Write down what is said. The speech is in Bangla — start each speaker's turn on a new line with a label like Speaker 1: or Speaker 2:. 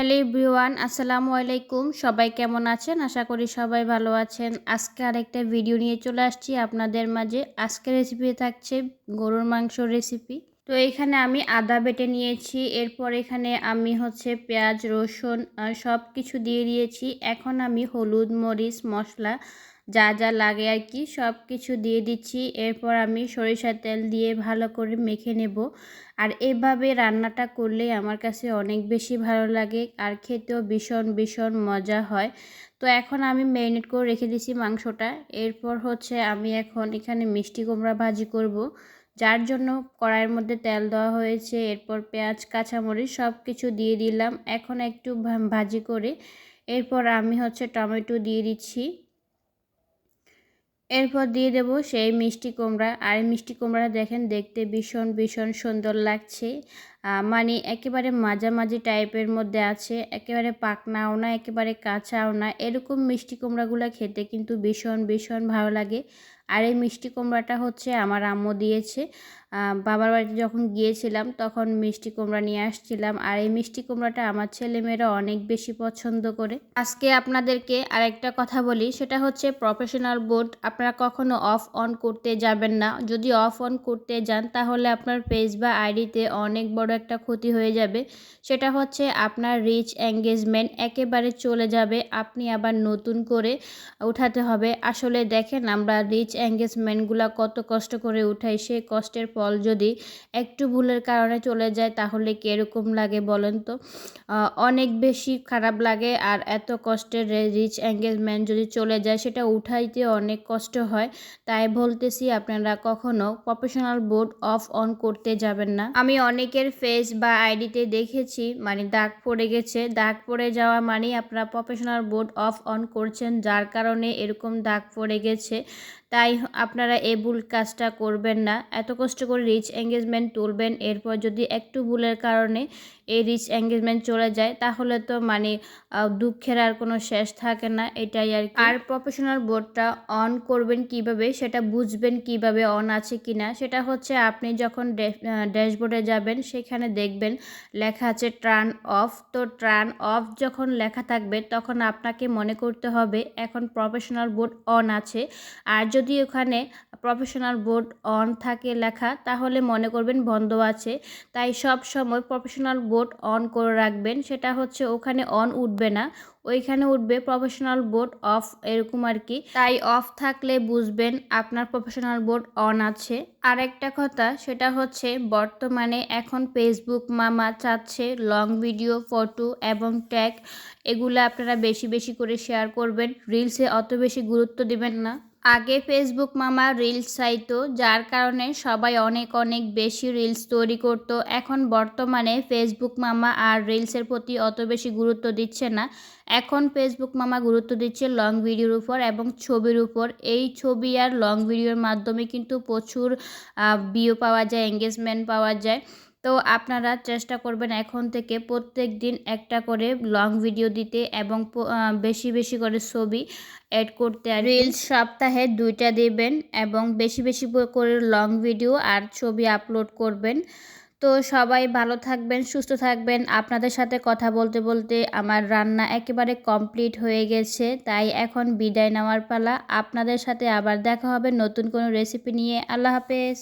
Speaker 1: হ্যালো এভরিওয়ান, আসসালামু আলাইকুম। সবাই কেমন আছেন? আশা করি সবাই ভালো আছেন। আজকে আরেকটা ভিডিও নিয়ে চলে আসছি আপনাদের মাঝে। আজকে রেসিপি থাকছে গরুর মাংস রেসিপি তো এখানে আমি আদা বেটে নিয়েছি, এরপর এখানে আমি হচ্ছে পেঁয়াজ, রসুন সব কিছু দিয়ে দিয়েছি। এখন আমি হলুদ, মরিচ, মশলা যা যা লাগে আর কি সব কিছু দিয়ে দিচ্ছি। এরপর আমি সরিষার তেল দিয়ে ভালো করে মেখে নেব। আর এভাবে রান্নাটা করলে আমার কাছে অনেক বেশি ভালো লাগে আর খেতেও ভীষণ ভীষণ মজা হয়। তো এখন আমি ম্যারিনেট করে রেখে দিছি মাংসটা। এরপর হচ্ছে আমি এখন এখানে মিষ্টি কুমড়া ভাজি করব। যার জন্য কড়াইয়ের মধ্যে তেল দেওয়া হয়েছে। এরপর পেঁয়াজ, কাঁচামরিচ সব কিছু দিয়ে দিলাম। এখন একটু ভাজি করে এরপর আমি হচ্ছে টমেটো দিয়ে দিচ্ছি। এরপর দিয়ে দেব সেই মিষ্টি কুমড়া। আর মিষ্টি কুমড়া দেখেন দেখতে ভীষণ ভীষণ সুন্দর লাগছে। মানে একেবারে মাঝামাঝি টাইপের মধ্যে আছে, একেবারে পাকনাও না, একেবারে কাঁচাও না। এরকম মিষ্টি কুমড়াগুলো খেতে কিন্তু ভীষণ ভীষণ ভালো লাগে। আর এই মিষ্টি কুমড়াটা হচ্ছে আমার আম্মু দিয়েছে। বাবার বাড়িতে যখন গিয়েছিলাম তখন মিষ্টি কুমড়া নিয়ে আসছিলাম। আর এই মিষ্টি কুমড়াটা আমার ছেলেমেয়েরা অনেক বেশি পছন্দ করে। আজকে আপনাদেরকে আরেকটা কথা বলি, সেটা হচ্ছে প্রফেশনাল বোর্ড আপনারা কখনো অফ অন করতে যাবেন না। যদি অফ অন করতে যান তাহলে আপনার পেজ বা আইডিতে অনেক বড় একটা ক্ষতি হয়ে যাবে। সেটা হচ্ছে আপনার রিচ এঙ্গেজমেন্ট একেবারে চলে যাবে। আপনি আবার নতুন করে উঠাতে হবে। আসলে দেখেন আমরা রিচ এঙ্গেজমেন্টগুলো কত কষ্ট করে উঠাই সেই কষ্টের ফল যদি একটু ভুলের কারণে চলে যায়, তাহলে কীরকম লাগে বলেন তো? অনেক বেশি খারাপ লাগে আর এত কষ্টের রিচ এঙ্গেজমেন্ট যদি চলে যায়, সেটা উঠাইতে অনেক কষ্ট হয়। তাই বলতেছি আপনারা কখনো প্রফেশনাল বোর্ড অফ অন করতে যাবেন না। আমি অনেকের ফেস বা আইডিতে দেখেছি মানে দাগ পড়ে গেছে। দাগ পড়ে যাওয়া মানে আপনারা প্রফেশনাল বোর্ড অফ অন করছেন, যার কারণে এরকম দাগ পড়ে গেছে। তাই আপনারা এই ভুল কাজটা করবেন না। এত কষ্ট করে রিচ এঙ্গেজমেন্ট তুলবেন, এরপর যদি একটু ভুলের কারণে এই রিচ এঙ্গেজমেন্ট চলে যায়, তাহলে তো মানে দুঃখের আর কোনো শেষ থাকে না, এটাই আর আর প্রফেশনাল বোর্ডটা অন করবেন কীভাবে, সেটা বুঝবেন কীভাবে অন আছে কি না সেটা হচ্ছে আপনি যখন ড্যাশবোর্ডে যাবেন, সেখানে দেখবেন লেখা আছে ট্রান অফ তো ট্রান অফ যখন লেখা থাকবে, তখন আপনাকে মনে করতে হবে, এখন প্রফেশনাল বোর্ড অন আছে। আর ওখানে প্রফেশনাল বোর্ড অন থাকে লেখা, তাহলে মনে করবেন বন্ধ আছে। তাই সব সময় প্রফেশনাল বোর্ড অন করে রাখবেন। সেটা হচ্ছে ওখানে অন উঠবে না। ওইখানে উঠবে প্রফেশনাল বোর্ড অফ এরকম আর কি। তাই অফ থাকলে বুঝবেন আপনার প্রফেশনাল বোর্ড অন আছে। আর একটা কথা, সেটা হচ্ছে বর্তমানে এখন ফেসবুক মামা চাচ্ছে লং ভিডিও ফটো এবং ট্যাগ এগুলো আপনারা বেশি বেশি করে শেয়ার করবেন। রিলসে অত বেশি গুরুত্ব দিবেন না। আগে ফেসবুক মামা রিলস চাইতো, যার কারণে সবাই অনেক অনেক বেশি রিলস তৈরি করতো। এখন বর্তমানে ফেসবুক মামা আর রিলসের প্রতি অত বেশি গুরুত্ব দিচ্ছে না। এখন ফেসবুক মামা গুরুত্ব দিচ্ছে লং ভিডিওর উপর এবং ছবির উপর। এই ছবি আর লং ভিডিওর মাধ্যমে কিন্তু প্রচুর ভিউ পাওয়া যায় এঙ্গেজমেন্ট পাওয়া যায়। তো আপনারা চেষ্টা করবেন এখন থেকে প্রত্যেক দিন একটা করে লং ভিডিও দিতে এবং বেশি বেশি করে ছবি অ্যাড করতে আর রিলস সপ্তাহে দুইটা দেবেন এবং বেশি বেশি করে লং ভিডিও আর ছবি আপলোড করবেন। তো সবাই ভালো থাকবেন, সুস্থ থাকবেন। আপনাদের সাথে কথা বলতে বলতে আমার রান্না একেবারে কমপ্লিট হয়ে গেছে। তাই এখন বিদায় নেওয়ার পালা। আপনাদের সাথে আবার দেখা হবে নতুন কোনো রেসিপি নিয়ে। আল্লাহ হাফেজ।